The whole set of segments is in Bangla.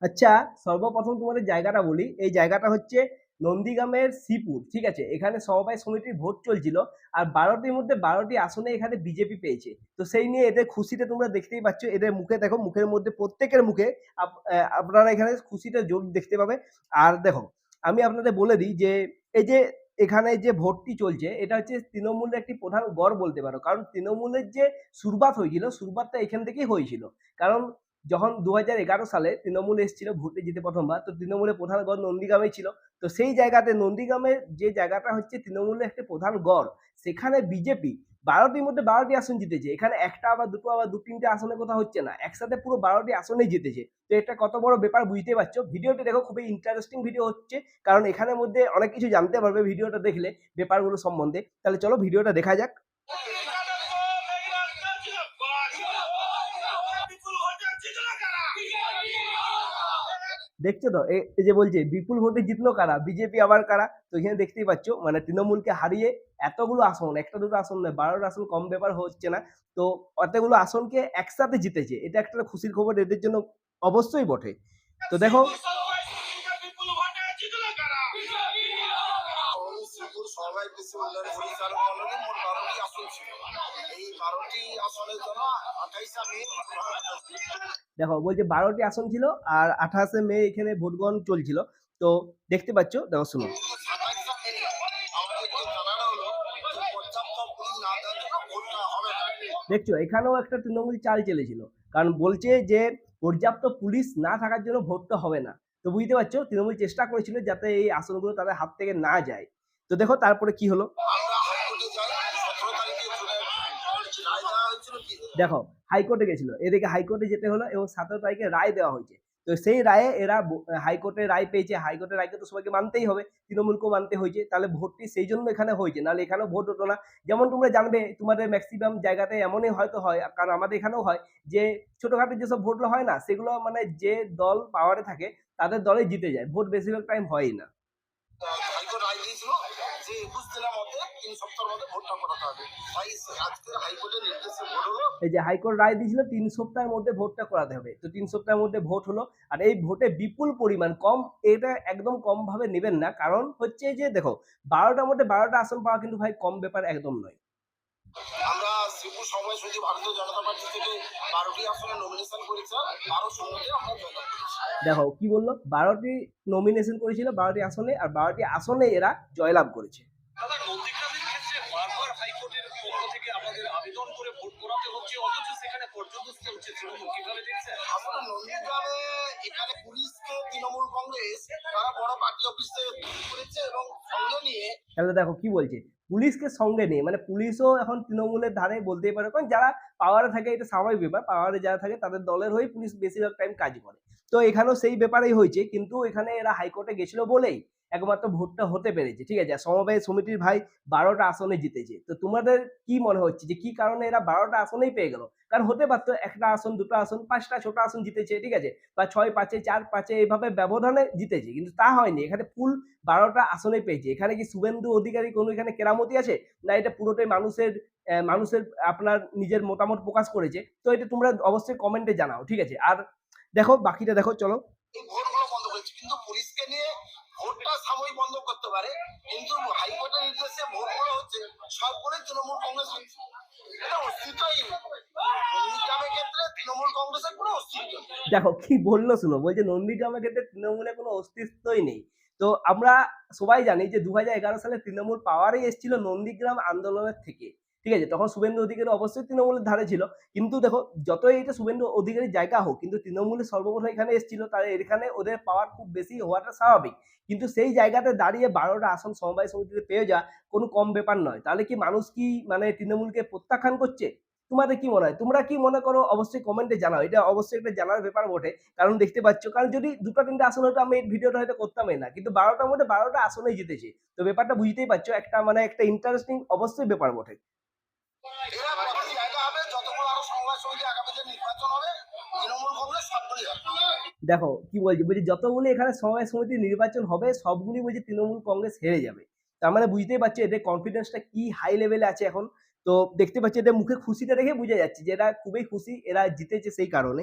আচ্ছা সর্বপ্রথম তোমাদের জায়গাটা বলি। এই জায়গাটা হচ্ছে নন্দীগ্রামের শ্রীপুর, ঠিক আছে? এখানে সমবায় সমিতির ভোট চলছিল আর বারোটির মধ্যে বারোটি আসনে এখানে বিজেপি পেয়েছে। তো সেই নিয়ে এদের খুশিতে তোমরা দেখতেই পাচ্ছ, এদের মুখে দেখো, মুখের মধ্যে প্রত্যেকের মুখে আপ- আপনারা এখানে খুশিটা জোর দেখতে পাবে। আর দেখো, আমি আপনাদের বলে দিই যে, এই যে এখানে যে ভোটটি চলছে, এটা হচ্ছে তৃণমূলের একটি প্রধান গড় বলতে পারো। কারণ তৃণমূলের যে সুরবাত হয়েছিল, সুরবাতটা এখান থেকেই হয়েছিল। কারণ যখন দু হাজার এগারো সালে তৃণমূল এসেছিল ভোটে জিতে প্রথমবার, তো তৃণমূলের প্রধান গড় নন্দীগ্রামে ছিল। তো সেই জায়গাতে নন্দীগ্রামের যে জায়গাটা হচ্ছে তৃণমূলের একটা প্রধান গড়, সেখানে বিজেপি বারোটির মধ্যে বারোটি আসন জিতেছে। এখানে একটা আবার দুটো আবার দু তিনটে আসনে কথা হচ্ছে না, একসাথে পুরো বারোটি আসনেই জিতেছে। তো এটা কত বড় ব্যাপার বুঝতে পারছ? ভিডিওটি দেখো, খুবই ইন্টারেস্টিং ভিডিও হচ্ছে, কারণ এখানের মধ্যে অনেক কিছু জানতে পারবে ভিডিওটা দেখলে ব্যাপারগুলো সম্বন্ধে। তাহলে চলো ভিডিওটা দেখা যাক। দেখছ তো? এ- এই যে বলছে বিপুল ভোটে জিতলো কারা? বিজেপি আবার কারা? তো এখানে দেখতেই পাচ্ছ মানে তৃণমূলকে হারিয়ে এতগুলো আসন একটা দুটো আসন নয় বারোটা আসন কম ব্যাপার হচ্ছে না। তো অতগুলো আসনকে একসাথে জিতেছে এটা একটা খুশির খবর এদের জন্য অবশ্যই বটে। তো দেখো। সবাই বেশি উন্নয়ন পরিচালক মন্ডলে মোট বারোটি আসন ছিল এই বারোটি আসনের জন্য আঠাইশে মে দেখো, বলছে বারোটি আসন ছিল আর আঠাশে মে এখানে ভোট গ্রহণ চলছিল। তো দেখতে পাচ্ছ, দেখো, শুনো। দেখছ, এখানেও একটা তৃণমূল চাল চলেছিল। কারণ বলছে যে, পর্যাপ্ত পুলিশ না থাকার জন্য ভোটটা হবে না। তো বুঝতে পারছ, তৃণমূল চেষ্টা করেছিল যাতে এই আসনগুলো তাদের হাত থেকে না যায়। তো দেখো, তারপরে কি হলো? দেখো হাইকোর্টে গেছিল। এদিকে হাইকোর্টে যেতে হলো এবং সতেরো তারিখে রায় দেওয়া হয়েছে। তো সেই রায়ে এরা হাইকোর্টে রায় পেয়েছে। হাইকোর্টের রায়কে তো সবাইকে মানতেই হবে। তৃণমূলকেও মানতে হয়েছে। তাহলে ভোটটি সেই জন্য এখানে হয়েছে। নাহলে এখানেও ভোট হতো না। যেমন তোমরা জানবে, তোমাদের ম্যাক্সিমাম জায়গাতে এমনই হয়তো হয়, কারণ আমাদের এখানেও হয়, যে ছোটোখাটো যেসব ভোটগুলো হয় না, সেগুলো মানে যে দল পাওয়ারে থাকে, তাদের দলে জিতে যায়। ভোট বেশিরভাগ টাইম হয়ই না। হাইকোর্ট রায় দিয়েছিল যে একুশ এই যে হাইকোর্ট রায় দিয়েছিল তিন সপ্তাহের মধ্যে ভোটটা করাতে হবে। তো তিন সপ্তাহের মধ্যে ভোট হলো আর এই ভোটে বিপুল পরিমাণ কম এটা একদম কম ভাবে নেবেন না। কারণ হচ্ছে যে দেখো বারোটার মধ্যে বারোটা আসন পাওয়া কিন্তু ভাই কম ব্যাপার একদম নয়। আমরা শ্রীপুর সময় ভারতীয় জনতা পার্টি থেকে বারোটি আসনে নমিনেশন করেছি বারো সঙ্গে আমরা জয়লাভ দেখো কি বলল? বারোটি নমিনেশন করেছিল বারোটি আসনে আর বারোটি আসনে এরা জয়লাভ করেছে। বারবার হাইকোর্টের পক্ষ থেকে আমাদের আবেদন করে ভোট করাতে হচ্ছে অথচ সেখানে পর্যদস্ত হচ্ছে তৃণমূল। কীভাবে দেখছেন? আমরা নন্দীগ্রামে এখানে পুলিশকে তৃণমূল কংগ্রেস তারা বড় পার্টি অফিসে করেছে এবং সঙ্গে নিয়ে তাহলে দেখো কি বলছে? পুলিশকে সঙ্গে নিয়ে মানে পুলিশও এখন তৃণমূলের ধারে বলতেই পারে কারণ যারা পাওয়ারে থাকে এটা স্বাভাবিক ব্যাপার পাওয়ারে যারা থাকে তাদের দলের হয়ে পুলিশ বেশিরভাগ টাইম কাজ করে। তো এখানেও সেই ব্যাপারেই হয়েছে কিন্তু এখানে এরা হাইকোর্টে গেছিল বলেই একমাত্র ভোটটা হতে পেরেছে, ঠিক আছে? সমবায় সমিতির ভাই বারোটা আসনে জিতেছে। তো তোমাদের কি মনে হচ্ছে যে কি কারণে এরা বারোটা আসনেই পেয়ে গেল? কারণ হতে পারতো একটা আসন, দুটো আসন, পাঁচটা, ছোট আসন জিতেছে, ঠিক আছে? বা ছয় পাঁচে, চার পাঁচে এইভাবে ব্যবধানে জিতেছে, কিন্তু তা হয়নি। এখানে ফুল বারোটা আসনে পেয়েছে। এখানে কি শুভেন্দু অধিকারী কোনো এখানে কেরামতি আছে? না, এটা পুরোটাই মানুষের মানুষের আপনার নিজের মতামত প্রকাশ করেছে? তো এটা তোমরা অবশ্যই কমেন্টে জানাও, ঠিক আছে? আর দেখো, বাকিটা দেখো, চলো এই ভোটগুলো বন্ধ করেছে কিন্তু পুলিশকে নিয়ে ভোটটা সাময়িক বন্ধ করতে পারে, কিন্তু হাইকোর্টের নির্দেশে ভোটগুলো হচ্ছে সবগুলো তৃণমূল কংগ্রেস হচ্ছে। এটা কংগ্রেসের কোনো অস্তিত্ব দেখো, কি বলল শুনো? বলছে নন্দীগ্রামের ক্ষেত্রে তৃণমূলের কোনো অস্তিত্বই নেই। তো আমরা সবাই জানি যে দু হাজার এগারো সালে তৃণমূল পাওয়ারই এসেছিল নন্দীগ্রাম আন্দোলনের থেকে। ঠিক আছে? তখন শুভেন্দু অধিকারী অবশ্যই তৃণমূলের ধারে ছিল। কিন্তু দেখো, যতই এটা শুভেন্দু অধিকারীর জায়গা হোক, কিন্তু তৃণমূলের সর্বপ্রথম এখানে এসেছিল। তাহলে এখানে ওদের পাওয়ার খুব বেশি হওয়াটা স্বাভাবিক। কিন্তু সেই জায়গাতে দাঁড়িয়ে বারোটা আসন সমবায় সমিতিতে পেয়ে যাওয়া কোনো কম ব্যাপার নয়। তাহলে কি মানুষ কি মানে তৃণমূলকে প্রত্যাখ্যান করছে? তোমাদের কি মনে হয়? তোমরা কি মনে করো? অবশ্যই কমেন্টে জানাও। এটা অবশ্যই একটা জানার ব্যাপার বটে। কারণ দেখতে পাচ্ছ, কারণ যদি দুটো তিনটে আসন হতো আমি এই ভিডিওটা হয়তো করতামই না। কিন্তু বারোটার মধ্যে বারোটা আসনেই জিতেছে। তো ব্যাপারটা বুঝতেই পারছ, একটা মানে একটা ইন্টারেস্টিং অবশ্যই ব্যাপার বটে। দেখো, কি বলছি? বলছি যতগুলি এখানে সময় সমিতি নির্বাচন হবে, সবগুলি বলছি তৃণমূল কংগ্রেস হেরে যাবে। তার মানে বুঝতেই পারছ এদের কনফিডেন্সটা কি হাই লেভেলে আছে এখন? তো দেখতে পাচ্ছি এদের মুখে খুশিটা দেখে বোঝা যাচ্ছে যে এরা খুবই খুশি, এরা জিতেছে সেই কারণে।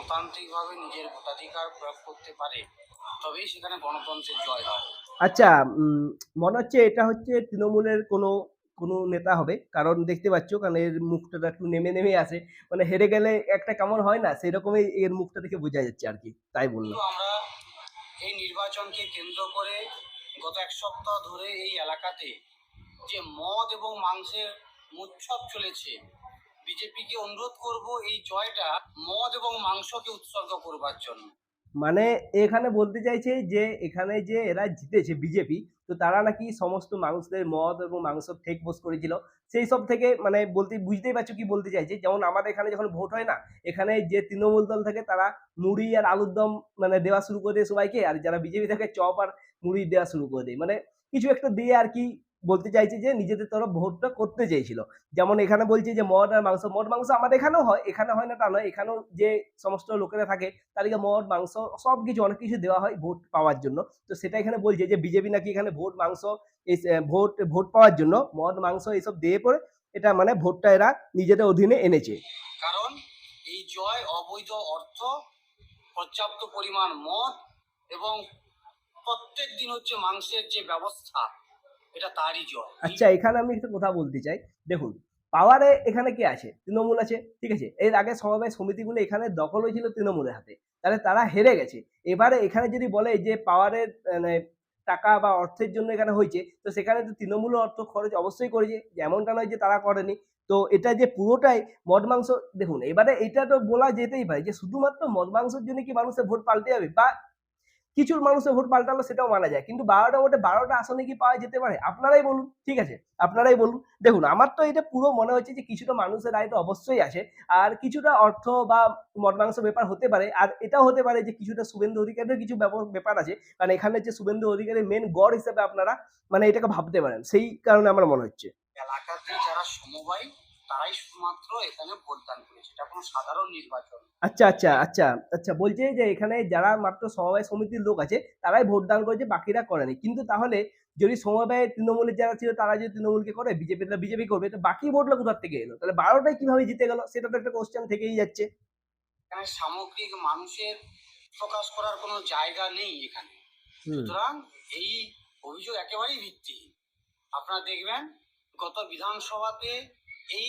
গণতান্ত্রিকভাবে নিজের ভোটাধিকার প্রয়োগ করতে পারে তবেই সেখানে গণতন্ত্রের জয় হয়। আচ্ছা মনে হচ্ছে এটা হচ্ছে তৃণমূলের কোনো কোনো নেতা হবে কারণ দেখতে পাচ্ছ কারণ এর মুখটা একটু নেমে নেমে আসে মানে হেরে গেলে একটা কেমন হয় না সেরকমই এর মুখটা দেখে বোঝা যাচ্ছে আর কি তাই বললাম কিন্তু আমরা এই নির্বাচনকে কেন্দ্র করে গত এক সপ্তাহ ধরে এই এলাকাতে যে মদ এবং মাংসের উৎসব চলেছে বিজেপিকে অনুরোধ করব এই জয়টা মদ এবং মাংসকে উৎসর্গ করবার জন্য। মানে এখানে বলতে চাইছে যে এখানে যে এরা জিতেছে বিজেপি, তো তারা নাকি সমস্ত মানুষদের মদ এবং মাংস ঠেক বোস করেছিল। সেই সব থেকে মানে বলতে, বুঝতেই পারছ কি বলতে চাইছে? যেমন আমাদের এখানে যখন ভোট হয় না, এখানে যে তৃণমূল দল থাকে তারা মুড়ি আর আলুর দম মানে দেওয়া শুরু করে দেয় সবাইকে, আর যারা বিজেপি থাকে চপ আর মুড়ি দেওয়া শুরু করে দেয়। মানে কিছু একটা দিয়ে আর কি বলতে চাইছে যে নিজেদের তরফ ভোটটা করতে চেয়েছিল। যেমন এখানে বলছে যে মদ আর মাংস, মদ, মাংস আমাদের এখানেও হয়, এখানে হয় না তা নয়, এখানেও যে সমস্ত লোকেরা থাকে তাদেরকে মদ, মাংস সব কিছু, অনেক কিছু দেওয়া হয় ভোট পাওয়ার জন্য। তো সেটা এখানে বলছে যে বিজেপি নাকি এখানে ভোট, মাংস ভোট ভোট পাওয়ার জন্য মদ, মাংস এইসব দিয়ে পরে এটা মানে ভোটটা এরা নিজেদের অধীনে এনেছে। কারণ এই জয় অবৈধ অর্থ, পর্যাপ্ত পরিমাণ মদ এবং প্রত্যেক দিন হচ্ছে মাংসের যে ব্যবস্থা এটা তারই জয়। আচ্ছা এখানে আমি একটা কথা বলতে চাই। দেখুন পাওয়ারে এখানে কে আছে? তৃণমূল আছে, ঠিক আছে? এর আগে সমবায় সমিতিগুলো এখানে দখল হয়েছিল তৃণমূলের হাতে। তাহলে তারা হেরে গেছে। এবারে এখানে যদি বলে যে পাওয়ারের মানে টাকা বা অর্থের জন্য এখানে হয়েছে, তো সেখানে তো তৃণমূল অর্থ খরচ অবশ্যই করেছে। যেমনটা নয় যে তারা করেনি। তো এটা যে পুরোটাই মদ মাংস, দেখুন, এবারে এটা তো বলা যেতেই পারে যে শুধুমাত্র মদ মাংসের জন্য কি মানুষের ভোট পাল্টে যাবে? বা কিছু মানুষের ভোট পাল্টালো, সেটাও মানা যায়। কিন্তু বারোটা ভোটে বারোটা আসনে কি পাওয়া যেতে পারে? আপনারাই বলুন, ঠিক আছে? আপনারাই বলুন। দেখুন, আমার তো এটা পুরো মনে হচ্ছে যে কিছুটা মানুষের রায় তো অবশ্যই আছে। আর কিছুটা অর্থ বা মদ মাংস ব্যাপার হতে পারে। আর এটাও হতে পারে যে কিছুটা শুভেন্দু অধিকারের কিছু ব্যাপার আছে। কারণ এখানে যে শুভেন্দু অধিকারের মেন গড় হিসেবে আপনারা মানে এটাকে ভাবতে পারেন। সেই কারণে আমার মনে হচ্ছে। এলাকাতে যারা সমবায় তারাই শুধুমাত্র এখানে ভোটদান করেছে এটা কোনো সাধারণ নির্বাচন। আচ্ছা আচ্ছা আচ্ছা আচ্ছা বলছে যে এখানে যারা মাত্র সমবায় সমিতির লোক আছে তারাই ভোটদান করেছে বাকিরা করেনি কিন্তু তাহলে যদি সমবায় তৃণমূলের যারা ছিল তারা যদি তৃণমূলকে করে বিজেপি বিজেপি করবে তো বাকি ভোটগুলো কোথার থেকে এলো? তাহলে বারোটাই কীভাবে জিতে গেল? সেটা তো একটা কোশ্চেন থেকেই যাচ্ছে। এখানে সামগ্রিক মানুষের প্রকাশ করার কোনো জায়গা নেই এখানে। সুতরাং এই অভিযোগ একেবারেই ভিত্তিহীন। আপনারা দেখবেন গত বিধানসভাতে এই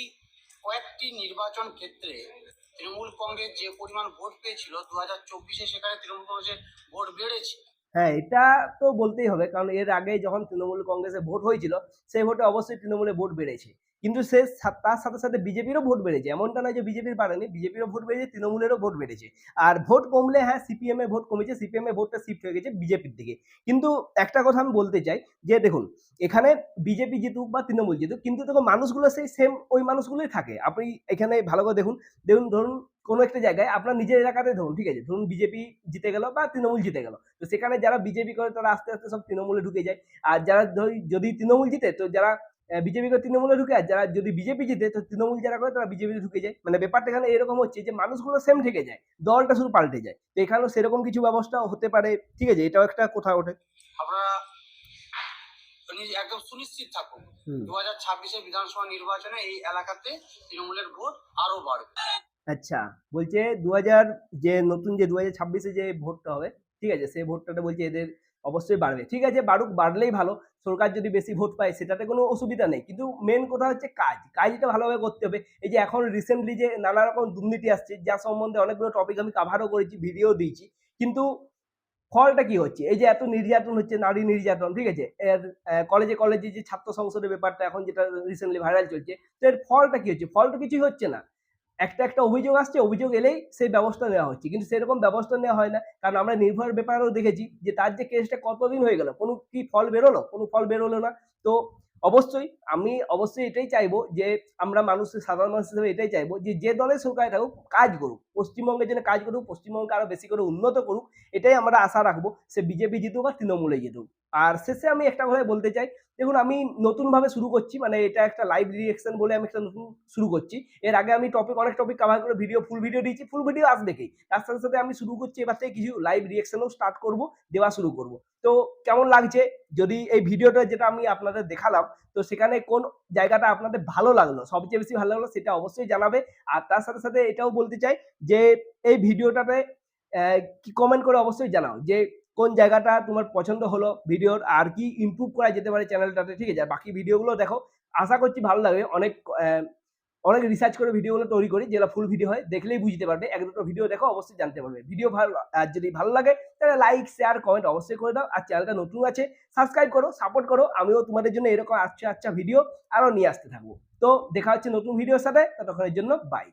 কয়েকটি নির্বাচন ক্ষেত্রে তৃণমূল কংগ্রেস যে পরিমাণ ভোট পেয়েছিল দু হাজার চব্বিশে সেখানে তৃণমূল কংগ্রেসের ভোট বেড়েছে। হ্যাঁ এটা তো বলতেই হবে, কারণ এর আগে যখন তৃণমূল কংগ্রেসে ভোট হয়েছিল, সেই ভোটে অবশ্যই তৃণমূলে ভোট বেড়েছে। কিন্তু সে তার সাথে সাথে বিজেপিরও ভোট বেড়েছে। এমনটা নয় যে বিজেপির বাড়েনি বিজেপিরও ভোট বেড়েছে, তৃণমূলেরও ভোট বেড়েছে। আর ভোট কমলে হ্যাঁ সিপিএম এর ভোট কমেছে, সিপিএম এর ভোটটা শিফট হয়ে গেছে বিজেপির দিকে। কিন্তু একটা কথা আমি বলতে চাই, যে দেখুন, এখানে বিজেপি জিতুক বা তৃণমূল জিতুক, কিন্তু দেখো মানুষগুলো সেই সেম ওই মানুষগুলোই থাকে। আপনি এখানে ভালো করে দেখুন দেখুন, ধরুন, কোনো একটা জায়গায় আপনার নিজের এলাকাতে ধরুন, ঠিক আছে, ধরুন বিজেপি জিতে গেল বা তৃণমূল জিতে গেল। তো সেখানে যারা বিজেপি করে, তারা আস্তে আস্তে সব তৃণমূলে ঢুকে যায়। আর যারা যদি তৃণমূল জিতে, তো যারা বিজেপি করে তৃণমূলে ঢুকে আর যারা যদি বিজেপি জিতে তো তৃণমূল যারা করে তারা বিজেপিতে ঢুকে যায়। মানে ব্যাপারটা এখানে এরকম হচ্ছে যে মানুষগুলো সেম থেকে যায় দলটা শুধু পাল্টে যায়। তো এখানেও সেরকম কিছু ব্যবস্থা হতে পারে ঠিক আছে? এটাও একটা কথা ওঠে। নি- একদম সুনিশ্চিত হুম। দু হাজার ছাব্বিশে বিধানসভা নির্বাচনে এই এলাকাতে তৃণমূলের ভোট আরও বাড়বে। আচ্ছা বলছে দু যে নতুন যে দু হাজার ছাব্বিশে যে ভোটটা হবে ঠিক আছে? সেই ভোটটাতে বলছে এদের অবশ্যই বাড়বে। ঠিক আছে, বাড়ুক, বাড়লেই ভালো। সরকার যদি বেশি ভোট পায়, সেটাতে কোনো অসুবিধা নেই। কিন্তু মেন কথা হচ্ছে কাজ। কাজটা ভালোভাবে করতে হবে। এই যে এখন রিসেন্টলি যে নানা রকম দুর্নীতি আসছে, যার সম্বন্ধে অনেকগুলো টপিক আমি কাভারও করেছি ভিডিও দিয়েছি। কিন্তু ফলটা কি হচ্ছে? এই যে এত নির্যাতন হচ্ছে, নারী নির্যাতন, ঠিক আছে? এর কলেজে কলেজে যে ছাত্র সংসদের ব্যাপারটা এখন যেটা রিসেন্টলি ভাইরাল চলছে, তো এর ফলটা কি হচ্ছে? ফল তো কিছুই হচ্ছে না। একটা একটা অভিযোগ আসছে, অভিযোগ এলেই সেই ব্যবস্থা নেওয়া হচ্ছে। কিন্তু সেরকম ব্যবস্থা নেওয়া হয় না, কারণ আমরা নির্ভর ব্যাপারেও দেখেছি যে তার যে কেসটা কতদিন হয়ে গেল, কোনো কি ফল বেরোলো, কোনো ফল বেরোলো না। তো অবশ্যই আমি অবশ্যই এটাই চাইব যে আমরা মানুষ সাধারণ মানুষ হিসেবে এটাই চাইব যে যে দলের সরকারে থাকুক, কাজ করুক, পশ্চিমবঙ্গের জন্য কাজ করুক, পশ্চিমবঙ্গকে আরও বেশি করে উন্নত করুক, এটাই আমরা আশা রাখব, সে বিজেপি জিতুক আর তৃণমূলে জিতুক। আর শেষে আমি একটা কথা বলতে চাই দেখুন, আমি নতুনভাবে শুরু করছি মানে এটা একটা লাইভ রিয়েকশন বলে আমি একটা নতুন শুরু করছি। এর আগে আমি টপিক অনেক টপিক কভার করে ভিডিও ফুল ভিডিও দিয়েছি ফুল ভিডিও আসবে কি তার সাথে সাথে আমি শুরু করছি, এবার থেকে কিছু লাইভ রিয়েকশনও স্টার্ট করব, দেওয়া শুরু করব। তো কেমন লাগছে? যদি এই ভিডিওটা যেটা আমি আপনাদের দেখালাম, তো সেখানে কোন জায়গাটা আপনাদের ভালো লাগল, সবচেয়ে বেশি ভালো লাগল সেটা অবশ্যই জানাবে। আর তার সাথে সাথে এটাও বলতে চাই যে, এই ভিডিওটাতে কি কমেন্ট করে অবশ্যই জানাও, যে কোন জায়গাটা তোমার পছন্দ হলো ভিডিওর আর কি ইমপ্রুভ করা যেতে পারে চ্যানেলটাতে ঠিক আছে? বাকি ভিডিওগুলো দেখো। আশা করছি ভালো লাগবে। অনেক অনেক রিসার্চ করে ভিডিওগুলো তৈরি করি, যেগুলো ফুল ভিডিও হয়, দেখলেই বুঝতে পারবে। এক দুটো ভিডিও দেখো, অবশ্যই জানতে পারবে। ভিডিও ভালো, আর যদি ভালো লাগে, তাহলে লাইক শেয়ার কমেন্ট অবশ্যই করে দাও। আর চ্যানেলটা নতুন আছে সাবস্ক্রাইব করো সাপোর্ট করো। আমিও তোমাদের জন্য এরকম আচ্ছা আচ্ছা ভিডিও আরও নিয়ে আসতে থাকব। তো দেখা হচ্ছে নতুন ভিডিওর সাথে, ততক্ষণের জন্য বাই